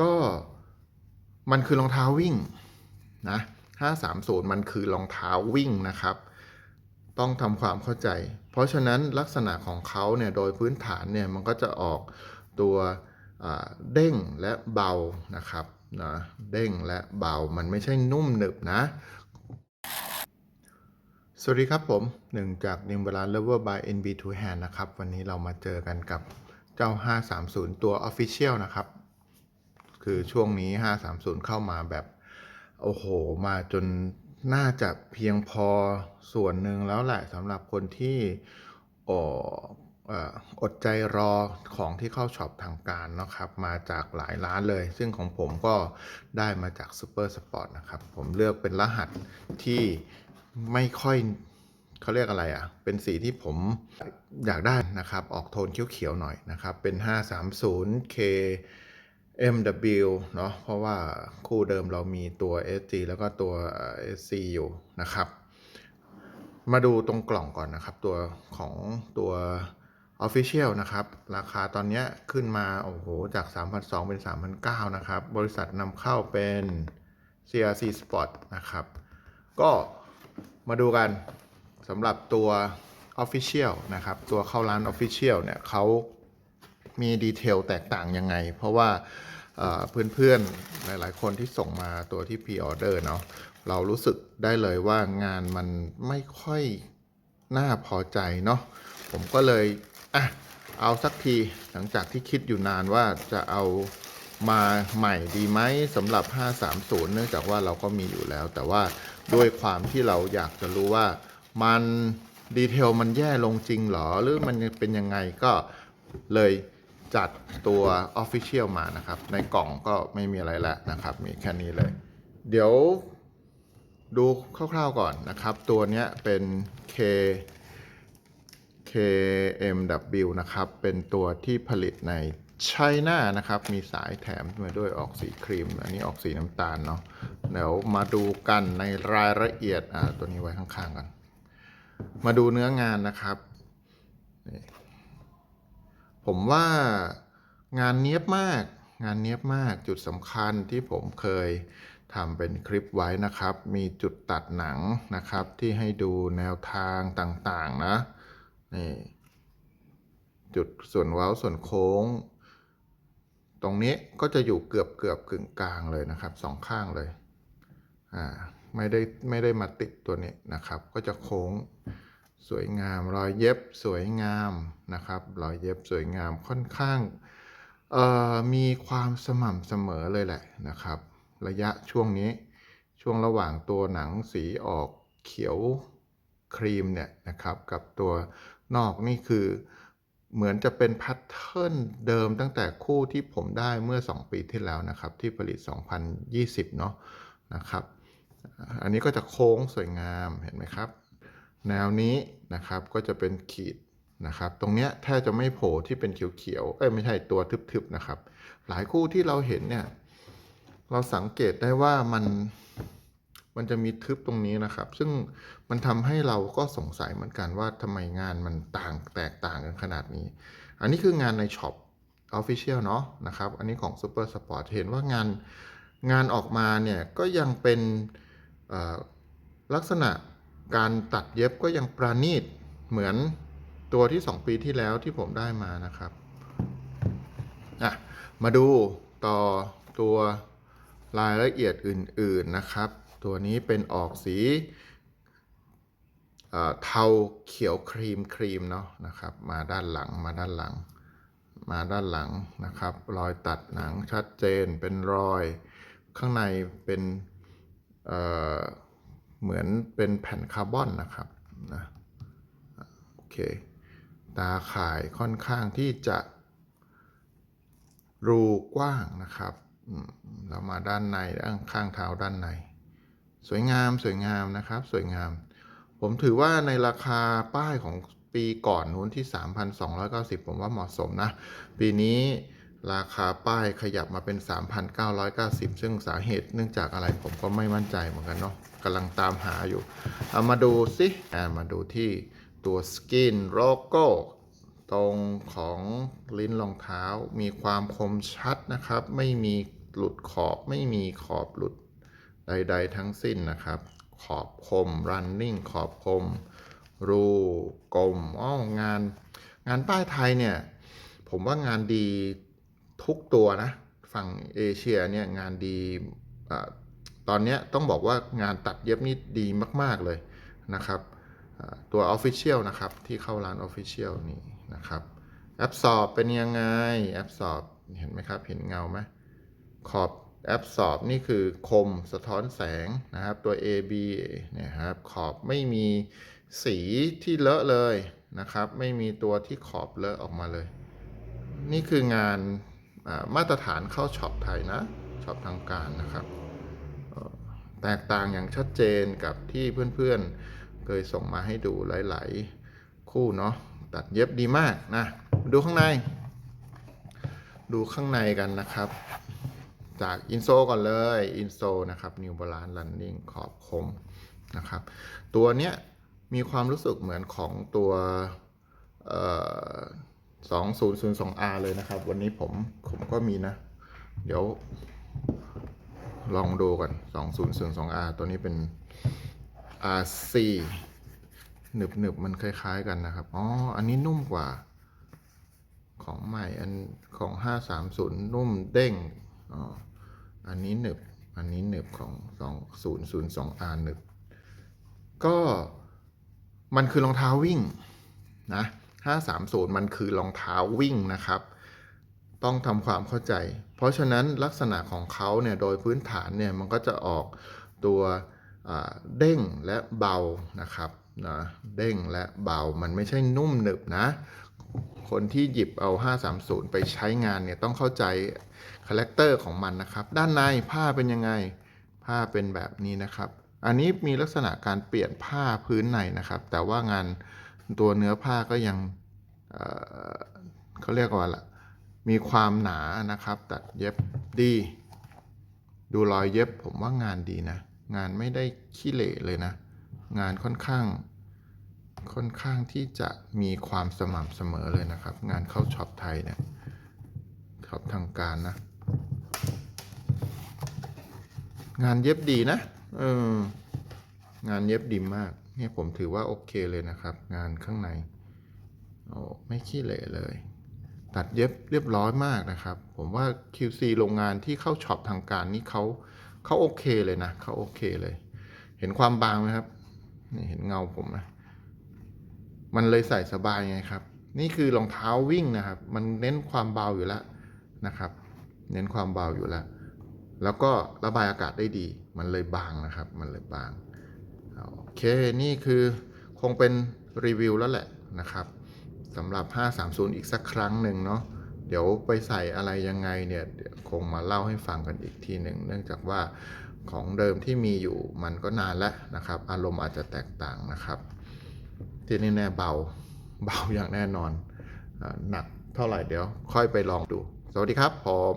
ก็มันคือรองเท้าวิ่งนะ530มันคือรองเท้าวิ่งนะครับ ต้องทำความเข้าใจ เพราะฉะนั้นลักษณะของเขาเนี่ยโดยพื้นฐานเนี่ยมันก็จะออกตัวเด้งและเบานะครับนะเด้งและเบามันไม่ใช่นุ่มหนึบนะ สวัสดีครับผมหนึ่งจากนิมเวลา Lover by NB2 Hand นะครับ วันนี้เรามาเจอกันกับเจ้า 530 ตัว Official นะครับ คือช่วงนี้ 530 เข้ามาแบบ โอ้โห มาจนน่าจะเพียงพอส่วนหนึ่งแล้วแหละสำหรับคนที่โอ้เอ่ออดใจรอของที่เข้าช็อปทางการนะครับ มาจากหลายร้านเลย ซึ่งของผมก็ได้มาจาก Super Sport นะครับ ผมเลือกเป็นรหัสที่ไม่ค่อยเขาเรียกอะไรอะ เป็นสีที่ผมอยากได้นะครับ ออกโทนเขียวๆหน่อยนะครับ เป็น 530K MW เนาะเพราะว่าคู่เดิมเรามีตัว SG แล้วก็ตัว SC อยู่นะครับ มาดูตรงกล่องก่อนนะครับ ตัวของตัว Official นะครับ ราคาตอนนี้ขึ้นมาโอ้โหจาก 3,200 เป็น 3,900 นะครับ บริษัทนำเข้าเป็น CRC Sport นะครับ ก็มาดูกันสำหรับตัว Official นะครับ ตัวเข้าร้าน Official เนี่ยเขา มีดีเทลแตกต่างยังไง เพราะว่าเพื่อนๆหลายๆ คนที่ส่งมาตัวที่พ r ออเดอร์เนาะเรารู้สึกได้เลยว่างานมันไม่ค่อยน่าพอใจเนาะผมก็เลยอะเอาสักทีหลังจากที่คิดอยู่นานว่าจะเอามาใหม่ดีไหมสำหรับ 530 เนื่องจากว่าเราก็มีอยู่แล้ว แต่ว่าด้วยความที่เราอยากจะรู้ว่ามันดีเทลมันแย่ลงจริงหรอ หรือมันเป็นยังไงก็เลย จัดตัว Official มานะครับ ในกล่องก็ไม่มีอะไรแล้วนะครับ มีแค่นี้เลย เดี๋ยวดูคร่าวๆก่อนนะครับ ตัวนี้เป็น K KMW นะครับ เป็นตัวที่ผลิตในไชน่านะครับ มีสายแถมมาด้วยออกสีครีม อันนี้ออกสีน้ำตาลเนาะเดี๋ยวมาดูกันในรายละเอียดอ่าตัวนี้ไว้ข้างๆกัน มาดูเนื้องานนะครับนี่ ผมว่างานเนี้ยบมาก งานเนี้ยบมากจุดสำคัญที่ผมเคยทำเป็นคลิปไว้นะครับ มีจุดตัดหนังนะครับ ที่ให้ดูแนวทางต่างๆนะนี่จุดส่วนเว้าส่วนโค้ง ตรงนี้ก็จะอยู่เกือบเกือบกึ่งกลางเลยนะครับสองข้างเลยอ่าไม่ได้ไม่ได้มาติดตัวนี้นะครับ ก็จะโค้ง สวยงามรอยเย็บสวยงามนะครับรอยเย็บสวยงามค่อนข้างมีความสม่ำเสมอเลยแหละนะครับ ระยะช่วงนี้ช่วงระหว่างตัวหนังสีออกเขียวครีมเนี่ยนะครับกับตัวนอกนี่คือเหมือนจะเป็นแพทเทิร์นเดิมตั้งแต่คู่ที่ผมได้เมื่อ 2 ปีที่แล้วนะครับ ที่ผลิต 2020 เนาะนะครับ อันนี้ก็จะโค้งสวยงามเห็นไหมครับ แนวนี้นะครับก็จะเป็นขีดนะครับ ตรงเนี้ยแทบจะไม่โผล่ที่เป็นเขียวๆ เอ้ยไม่ใช่ตัวทึบๆนะครับ หลายคู่ที่เราเห็นเนี่ยเราสังเกตได้ว่ามันมันจะมีทึบตรงนี้นะครับ ซึ่งมันทำให้เราก็สงสัยเหมือนกันว่าทำไมงานมันต่างแตกต่างกันขนาดนี้ อันนี้คืองานในช็อป Official เนาะนะครับ อันนี้ของ Super Sport เห็นว่างานงานออกมาเนี่ยก็ยังเป็นลักษณะ การตัดเย็บก็ยังประณีตเหมือนตัวที่ 2 ปีที่แล้วที่ผมได้มานะครับอะมาดูต่อตัวรายละเอียดอื่น ๆนะครับ ตัวนี้เป็นออกสีเอ่อเทาเขียวครีมครีมเนาะนะครับ มาด้านหลังมาด้านหลัง มาด้านหลังนะครับ รอยตัดหนังชัดเจนเป็นรอย ข้างในเป็น เหมือนเป็นแผ่นคาร์บอนนะครับนะโอเคตาข่ายค่อนข้างที่จะรูกว้างนะครับอืมแล้วมาด้านในด้านข้างเท้าด้านใน สวยงามสวยงามนะครับ สวยงาม ผมถือว่าในราคาป้ายของปีก่อนนู้นที่ 3,290 ผมว่าเหมาะสมนะ ปีนี้ ราคาป้ายขยับมาเป็น 3,990 ซึ่งสาเหตุเนื่องจากอะไรผมก็ไม่มั่นใจเหมือนกันเนาะกำลังตามหาอยู่ เอามาดูสิอ่ามาดูที่ตัวสกินโลโก้ตรงของลิ้นรองเท้า มีความคมชัดนะครับ ไม่มีหลุดขอบไม่มีขอบหลุดใด ๆ ทั้งสิ้นนะครับ ขอบคม running ขอบคม รูกลมอ้องาน งานป้ายไทยเนี่ย ผมว่างานดี ทุกตัวนะ ฝั่งเอเชียเนี่ยงานดีอตอนนี้ต้องบอกว่างานตัดเย็บนี่ดีมาก ๆ เลยนะครับตัว Official นะครับ ที่เข้าร้าน Official นี่นะครับแอปสอบเป็นยังไงแอปสอบเห็นไหมครับ เห็นเงาไหมขอบแอปสอบนี่คือคมสะท้อนแสงนะครับ ตัว AB เนี่ยครับขอบไม่มีสีที่เลอะเลยนะครับ ไม่มีตัวที่ขอบเลอะออกมาเลย นี่คืองาน มาตรฐานเข้าช็อปไทยนะช็อปทางการนะครับแตกต่างอย่างชัดเจนกับที่เพื่อนๆเคยส่งมาให้ดูหลายๆ คู่เนาะตัดเย็บดีมากนะดูข้างใน ดูข้างในกันนะครับ จากอินโซก่อนเลยอินโซนะครับ New Balance Running ขอบคมนะครับ ตัวเนี้ยมีความรู้สึกเหมือนของตัวเอ่อ 2002R เลยนะครับ วันนี้ผมผมก็มีนะ เดี๋ยว ลองดูกัน 2002R ตัวนี้เป็น RC หนึบหนึบมันคล้าย ๆ กันนะครับ อ๋อ อันนี้นุ่มกว่า ของใหม่อันของ 530 นุ่มเด้ง อ๋อ อันนี้หนึบ อันนี้หนึบของ 2002R หนึบ ก็มันคือรองเท้าวิ่งนะ 530 มันคือรองเท้าวิ่งนะครับ ต้องทำความเข้าใจ เพราะฉะนั้นลักษณะของเขาเนี่ยโดยพื้นฐานเนี่ยมันก็จะออกตัวเด้งและเบานะครับนะเด้งและเบา มันไม่ใช่นุ่มหนึบนะ คนที่หยิบเอา 530 ไปใช้งานเนี่ยต้องเข้าใจคาแรคเตอร์ของมันนะครับ ด้านในผ้าเป็นยังไง ผ้าเป็นแบบนี้นะครับ อันนี้มีลักษณะการเปลี่ยนผ้าพื้นในนะครับ แต่ว่างาน ตัวเนื้อผ้าก็ยังเเขาเรียกว่าละมีความหนานะครับ ตัดเย็บดี ดูรอยเย็บผมว่างานดีนะ งานไม่ได้ขี้เหร่เลยนะ งานค่อนข้าง ค่อนข้างที่จะมีความสม่ำเสมอเลยนะครับ งานเข้าช็อปไทยเนี่ยช็อปทางการนะ งานเย็บดีนะเอองานเย็บดีมาก เนี่ยผมถือว่าโอเคเลยนะครับ งานข้างในโอ้ไม่ขี้เหร่เลย ตัดเย็บเรียบร้อยมากนะครับ ผมว่า QC โรงงานที่เข้าช็อปทางการนี่เขาเขาโอเคเลยนะเขาโอเคเลย เห็นความบางไหมครับนี่เห็นเงาผมนะมันเลยใส่สบายไงครับ นี่คือรองเท้าวิ่งนะครับ มันเน้นความเบาอยู่แล้วนะครับ เน้นความเบาอยู่แล้ว แล้วก็ระบายอากาศได้ดี มันเลยบางนะครับ มันเลยบาง โอเค นี่คือคงเป็นรีวิวแล้วแหละนะครับสำหรับ 530 อีกสักครั้งหนึ่งเนาะเดี๋ยวไปใส่อะไรยังไงเนี่ยคงมาเล่าให้ฟังกันอีกทีหนึ่ง เนื่องจากว่าของเดิมที่มีอยู่มันก็นานแล้วนะครับ อารมณ์อาจจะแตกต่างนะครับ ที่แน่เบาเบาอย่างแน่นอนอหนักเท่าไหร่เดี๋ยวค่อยไปลองดู สวัสดีครับผม